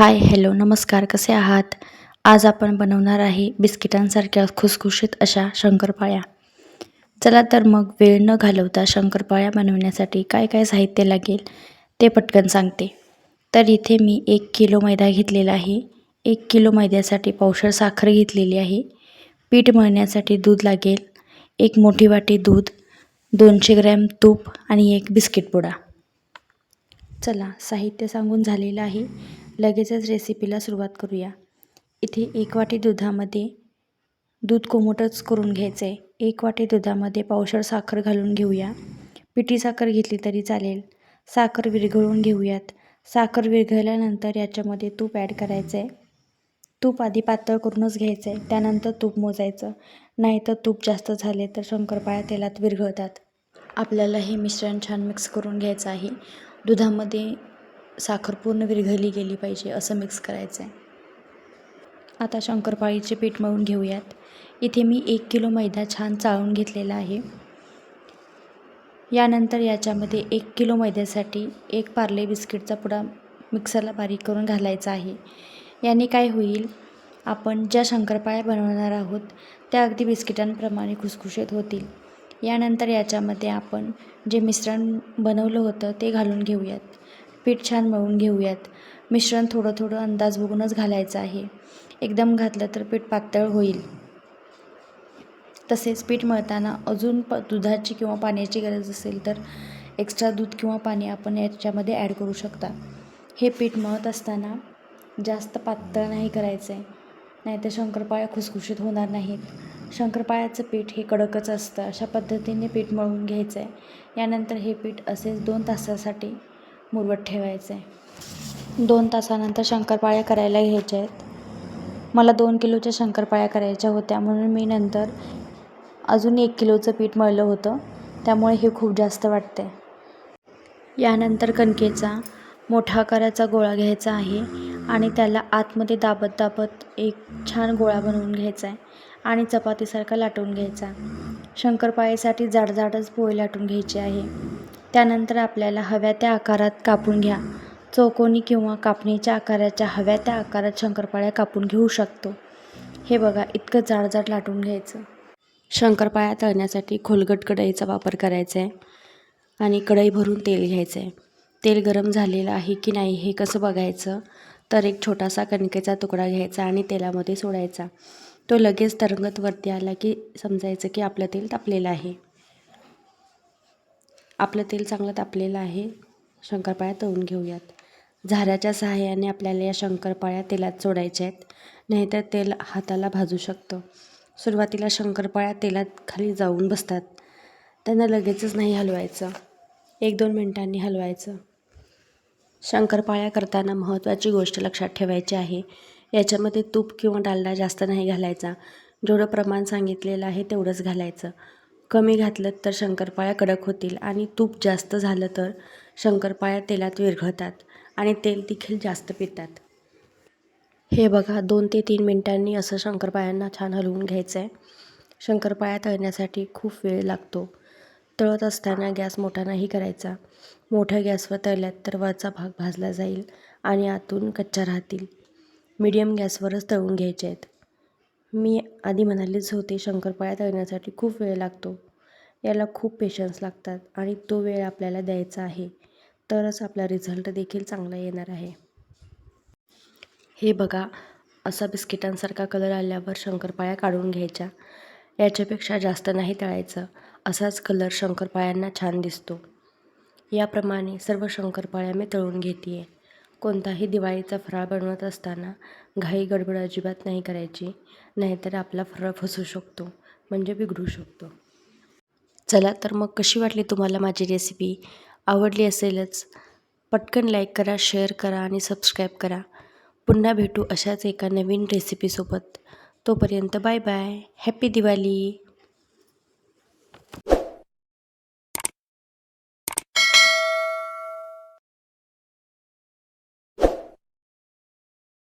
Hi hello नमस्कार कसे आहात? आज आपण बनवणार आहे बिस्किटांसारख्या खुसखुशीत अशा शंकरपाळ्या. चला तर मग वेळ न घालवता शंकरपाळ्या बनवण्यासाठी काय काय साहित्य लागेल ते पटकन सांगते. तर इथे मी एक किलो मैदा घेतलेला आहे. एक किलो मैद्यासाठी पावशर साखर घेतलेली आहे. पीठ मळण्यासाठी दूध लागेल. एक मोठी वाटी दूध दोनशे ग्रॅम तूप आणि एक बिस्किट पुडा. चला साहित्य सांगून झालेलं आहे. लगेचच रेसिपीला सुरुवात करूया. इथे एक वाटी दुधामध्ये दूध कोमटच करून घ्यायचं. आहे एक वाटी दुधामध्ये पावसाळ साखर घालून घेऊया. पिठी साखर घेतली तरी चालेल. साखर विरघळून घेऊयात. साखर विरघळल्यानंतर याच्यामध्ये तूप ॲड करायचं आहे तूप आधी पातळ करूनच घ्यायचं आहे त्यानंतर तूप मोजायचं. नाहीतर तूप जास्त झाले तर शंकरपाळ्या तेलात विरघळतात. आपल्याला हे मिश्रण छान मिक्स करून घ्यायचं आहे. दुधामध्ये साखर पूर्ण विरघळली गेली पाहिजे असं मिक्स करायचं आहे आता शंकरपाळीचे पीठ मळून घेऊयात. इथे मी एक किलो मैदा छान चाळून घेतलेला आहे. यानंतर याच्यामध्ये एक किलो मैद्यासाठी एक पार्ले बिस्किटचा पुडा मिक्सरला बारीक करून घालायचा आहे. याने काय होईल? आपण ज्या शंकरपाळ्या बनवणार आहोत त्या अगदी बिस्किटांप्रमाणे खुसखुशीत होतील. यानंतर याच्यामध्ये आपण जे मिश्रण बनवलं होतं ते घालून घेऊयात. पीठ छान मळून घेऊयात. मिश्रण थोडं थोडं अंदाज बघूनच घालायचं आहे. एकदम घातलं तर पीठ पातळ होईल. तसेच पीठ मळताना अजून प दुधाची किंवा पाण्याची गरज असेल तर एक्स्ट्रा दूध किंवा पाणी आपण याच्यामध्ये ॲड करू शकता. हे पीठ मळत असताना जास्त पातळ नाही करायचं आहे नाहीतर शंकरपाळ्या खुसखुशीत होणार नाहीत. शंकरपाळ्याचं पीठ हे कडकच असतं. अशा पद्धतीने पीठ मळून घ्यायचं आहे यानंतर हे पीठ असेच दोन तासासाठी मुरवत ठेवायचं. आहे दोन तासानंतर शंकरपाळ्या करायला घ्यायच्या आहेत. मला दोन किलोच्या शंकरपाळ्या करायच्या होत्या म्हणून मी नंतर अजून एक किलोचं पीठ मळलं होतं. त्यामुळे हे खूप जास्त वाटते यानंतर कणकेचा मोठा आकाराचा गोळा घ्यायचा आहे आणि त्याला आतमध्ये दाबत दाबत एक छान गोळा बनवून घ्यायचा आहे आणि चपातीसारखा लाटून घ्यायचा. शंकरपाळीसाठी जाड जाडच पोळी लाटून घ्यायची आहे. त्यानंतर आपल्याला हव्या त्या आकारात कापून घ्या. चौकोनी किंवा कापणीच्या आकाराच्या हव्या त्या आकारात शंकरपाळ्या कापून घेऊ शकतो. हे बघा इतकं जाडजाड लाटून घ्यायचं. शंकरपाळ्या तळण्यासाठी खोलगट कढईचा वापर करायचा आहे आणि कढई भरून तेल घ्यायचं आहे तेल गरम झालेलं आहे की नाही हे कसं बघायचं? तर एक छोटासा कणकेचा तुकडा घ्यायचा आणि तेलामध्ये सोडायचा. तो लगेच तरंगत वरती आला की समजायचं की आपलं तेल तापलेलं आहे. आपलं तेल चांगलं तापलेलं आहे. शंकरपाळ्या तळून घेऊयात. झाऱ्याच्या सहाय्याने आपल्याला या शंकरपाळ्या तेलात सोडायच्या आहेत. नाहीतर तेल हाताला भाजू शकतं. सुरुवातीला शंकरपाळ्या तेलात खाली जाऊन बसतात. त्यांना लगेचच नाही हलवायचं. एक दोन मिनटांनी हलवायचं. शंकरपाळ्या करताना महत्त्वाची गोष्ट लक्षात ठेवायची आहे. याच्यामध्ये तूप किंवा डालडा जास्त नाही घालायचा. जेवढं प्रमाण सांगितलेलं आहे तेवढंच घालायचं. कमी घातलं तर शंकरपाळ्या कडक होतील आणि तूप जास्त झालं तर शंकरपाळ्या तेलात विरघळतात आणि तेल देखील जास्त पितात. हे बघा दोन ते तीन मिनटांनी असं शंकरपाळ्यांना छान हलवून घ्यायचं आहे शंकरपाळ्या तळण्यासाठी खूप वेळ लागतो. तळत असताना गॅस मोठा नाही करायचा. मोठ्या गॅसवर तळल्यात तर वरचा भाग भाजला जाईल आणि आतून कच्च्या राहतील. मीडियम गॅसवरच तळून घ्यायचे आहेत मी आधी म्हणालीच होते शंकरपाळ्या तळण्यासाठी खूप वेळ लागतो. याला खूप पेशन्स लागतात आणि तो वेळ आपल्याला द्यायचा आहे. तरच आपला रिझल्ट देखील चांगला येणार आहे. हे बघा असा बिस्किटांसारखा कलर आल्यावर शंकरपाळ्या काढून घ्यायच्या. याच्यापेक्षा जास्त नाही तळायचं. असाच कलर शंकरपाळ्यांना छान दिसतो. याप्रमाणे सर्व शंकरपाळ्या मी तळून घेते आहे कोणताही दिवाळीचा फराळ बनवत असताना घाई गडबड अजिबात नाही करायची नाहीतर आपला फराळ फसू शकतो म्हणजे बिघडू शकतो. चला तर मग कशी वाटली तुम्हाला माझी रेसिपी आवडली असेलच? पटकन लाईक करा शेअर करा आणि सबस्क्राईब करा. पुन्हा भेटू अशाच एका नवीन रेसिपीसोबत तोपर्यंत बाय बाय हॅपी दिवाळी